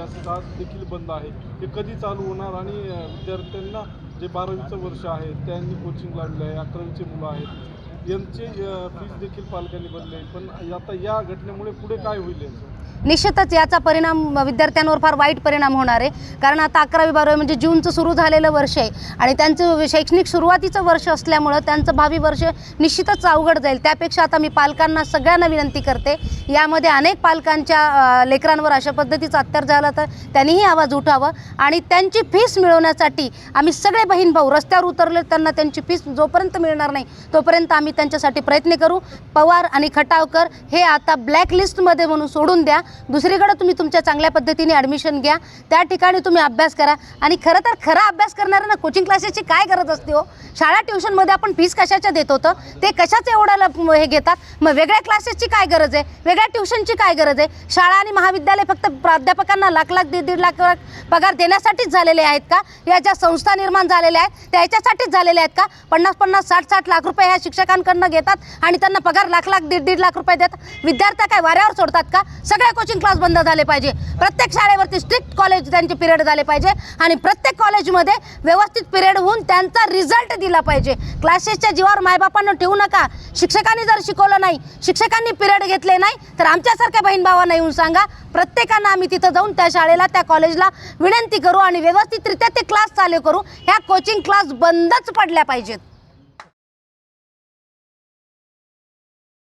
Classes आज देखील बंद आहे हे कधी चालू होणार आणि विद्यार्थ्यांना जे बारावीचं वर्ष आहे त्यांनी कोचिंग लागले आहे अकरावीचे मुलं आहेत. यांचे फीज देखील पालकांनी भरले पण आता या घटनेमुळे पुढे काय होईल निश्चितच याचा परिणाम विद्यार्थ्यांवर फार वाईट परिणाम होणार आहे. कारण आता अकरावी बारावी म्हणजे जूनचं सुरू झालेलं वर्ष आहे. आणि त्यांचं शैक्षणिक सुरुवातीचं वर्ष असल्यामुळं त्यांचं भावी वर्ष निश्चितच अवघड जाईल. त्यापेक्षा आता मी पालकांना सगळ्यांना विनंती करते यामध्ये अनेक पालकांच्या लेकरांवर अशा पद्धतीचा अत्याचार झाला तर त्यांनीही आवाज उठावा. आणि त्यांची फीस मिळवण्यासाठी आम्ही सगळे बहीण भाऊ रस्त्यावर उतरले त्यांना त्यांची फीस जोपर्यंत मिळणार नाही तोपर्यंत आम्ही त्यांच्यासाठी प्रयत्न करू. पवार आणि खटावकर हे आता ब्लॅक लिस्टमध्ये म्हणून सोडून द्या. दुसरीकडे तुम्ही तुमच्या चांगल्या पद्धतीने ॲडमिशन घ्या. त्या ठिकाणी तुम्ही अभ्यास करा. आणि खरं तर खरा अभ्यास करणाऱ्यांना कोचिंग क्लासेसची काय गरज असते हो? शाळा ट्युशनमध्ये आपण फीस कशाच्या देत होतं? ते कशाचं एवढ्याला हे घेतात? मग वेगळ्या क्लासेसची काय गरज आहे? वेगळ्या ट्युशनची काय गरज आहे? शाळा आणि महाविद्यालय फक्त प्राध्यापकांना लाख लाख दीड दीड लाख लाख पगार देण्यासाठीच झालेले आहेत का? या ज्या संस्था निर्माण झालेल्या आहेत त्या याच्यासाठीच झालेल्या आहेत का? पन्नास पन्नास साठ साठ लाख रुपये ह्या शिक्षकांकडनं घेतात आणि त्यांना पगार लाख लाख दीड दीड लाख रुपये देतात. विद्यार्थ्या काय वाऱ्यावर सोडतात का? सगळे कोचिंग क्लास बंद झाले पाहिजे. प्रत्येक शाळेवरती स्ट्रिक्ट कॉलेज त्यांचे पिरियड झाले पाहिजे आणि प्रत्येक कॉलेजमध्ये व्यवस्थित पिरियड होऊन त्यांचा रिझल्ट दिला पाहिजे. क्लासेसच्या जीवावर मायबापांना ठेवू नका. शिक्षकांनी जर शिकवलं नाही शिक्षकांनी पिरियड घेतले नाही तर आमच्यासारख्या बहीण भावांना येऊन सांगा. प्रत्येकानं आम्ही तिथं जाऊन त्या शाळेला त्या कॉलेजला विनंती करू आणि व्यवस्थितरित्या ते क्लास चालू करू. ह्या कोचिंग क्लास बंदच पडल्या पाहिजेत.